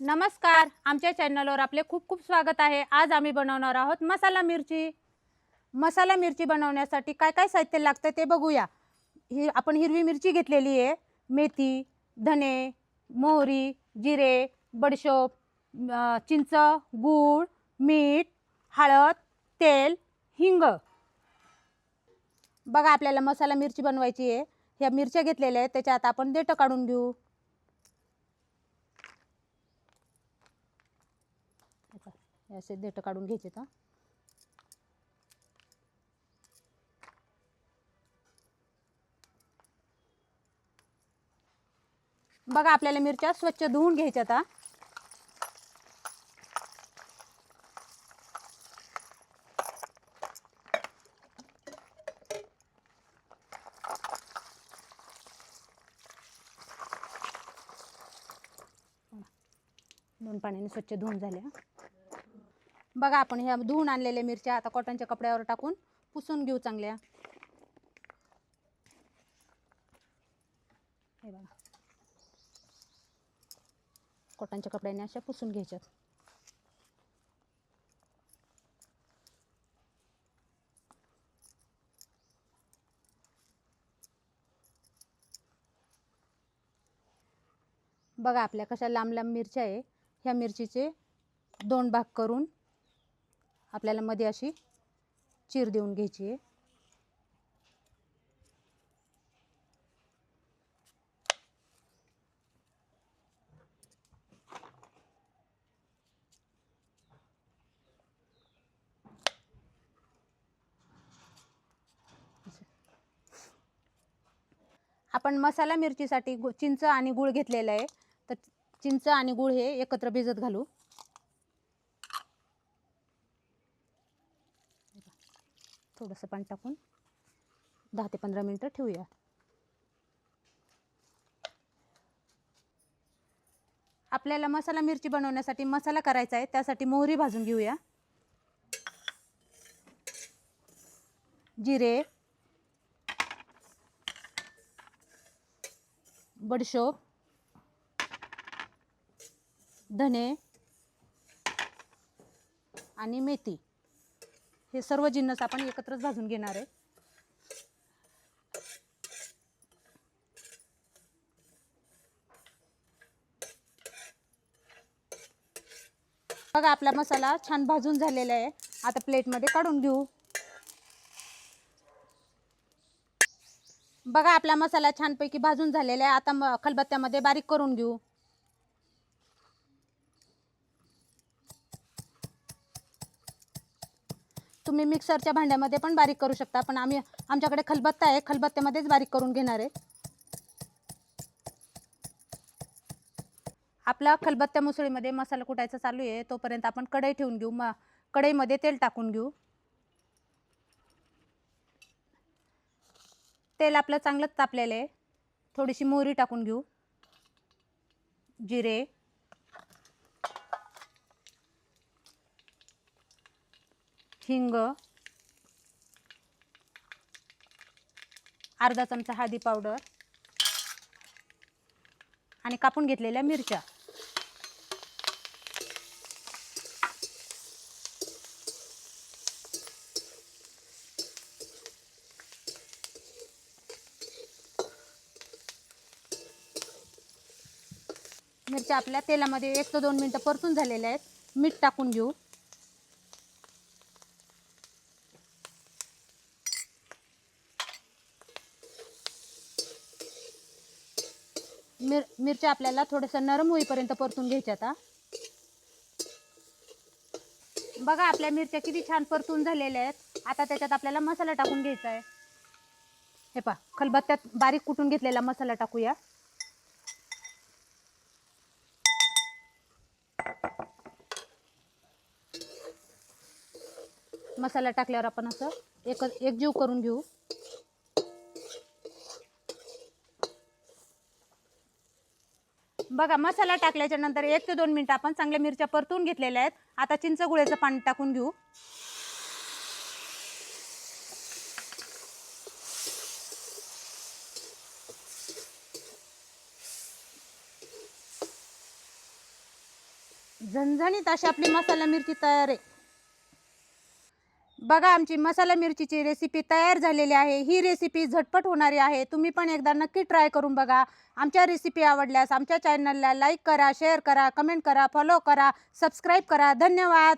नमस्कार. आमच्या चॅनलवर आपले खूप खूप स्वागत आहे. आज आम्ही बनवणार आहोत मसाला मिरची. मसाला मिरची बनवण्यासाठी काय काय साहित्य लागतं ते बघूया. ही आपण हिरवी मिरची घेतलेली आहे. मेथी धने मोहरी जिरे बडशोप चिंच गूळ मीठ हळद तेल हिंग. बघा आपल्याला मसाला मिरची बनवायची आहे. ह्या मिरच्या घेतलेल्या आहेत. त्याच्यात आपण देठं काढून घेऊ. हे असे देठं काढून घ्यायचे तर. बघा आपल्याला मिरच्या स्वच्छ धुवून घ्यायच्या आता. दोन पाण्याने स्वच्छ धुवून झाल्या बघा आपण ह्या धुवून आणलेल्या मिरच्या आता कॉटनच्या कपड्यावर टाकून पुसून घेऊ चांगल्या. हे बघा. कॉटनच्या कपड्याने अशा पुसून घ्यायच्यात. बघा आपल्या कशा लांब लांब मिरच्या आहे. ह्या मिरचीचे दोन भाग करून आपल्याला मध्ये अशी चीर देऊन घ्यायची आहे. आपण मसाला मिरचीसाठी गु चिंच आणि गूळ घेतलेला आहे. तर चिंच आणि गूळ हे एकत्र भिजत घालू. थोडंसं पाणी टाकून दहा ते पंधरा मिनटं ठेवूया. आपल्याला मसाला मिरची बनवण्यासाठी मसाला करायचा आहे त्यासाठी मोहरी भाजून घेऊया. जिरे बडशोप धने आणि मेथी. हे सर्व जिन्नस आपण एकत्रच भाजून घेणार आहे. बघा आपला मसाला छान भाजून झालेला आहे. आता प्लेटमध्ये काढून घेऊ. बघा आपला मसाला छानपैकी भाजून झालेला आहे. आता खलबत्त्यामध्ये बारीक करून घेऊ. तुम्ही मिक्सरच्या भांड्यामध्ये पण बारीक करू शकता. पण आम्ही आमच्याकडे खलबत्ता आहे. खलबत्त्यामध्येच बारीक करून घेणार आहे. आपला खलबत्त्या मुसळीमध्ये मसाला कुटायचा चालू आहे. तोपर्यंत आपण कढई ठेवून घेऊ. मग कढईमध्ये तेल टाकून घेऊ. तेल आपलं चांगलंच तापलेलं आहे. थोडीशी मोहरी टाकून घेऊ. जिरे. हिंग अर्धा चमचा हळदी पावडर. आणि कापून घेतलेल्या मिरच्या. मिरच्या आपल्या तेलामध्ये एक ते दोन मिनटं परतून झालेल्या आहेत. मीठ टाकून घेऊ. मिर मिरच्या आपल्याला थोडंसं नरम होईपर्यंत परतून घ्यायच्या आता बघा आपल्या मिरच्या किती छान परतून झालेल्या आहेत. आता त्याच्यात आपल्याला मसाला टाकून घ्यायचा आहे. हे पा खलबत्त्यात बारीक कुटून घेतलेला मसाला टाकूया. मसाला टाकल्यावर आपण असं एक एकजीव करून घेऊ. बघा मसाला टाकल्याच्या नंतर एक ते दोन मिनिटं आपण चांगल्या मिरच्या परतून घेतलेल्या आहेत. आता चिंचगुळ्याचं पाणी टाकून घेऊ. झणझणीत अशी आपली मसाला मिरची तयार आहे. बघा आमची मसाला मिरचीची रेसिपी तयार झालेली आहे. ही रेसिपी झटपट होणारी आहे. तुम्ही पण एकदा नक्की ट्राय करून बघा. आमच्या रेसिपी आवडल्यास आमच्या चॅनलला लाईक करा शेअर करा कमेंट करा फॉलो करा सबस्क्राईब करा. धन्यवाद!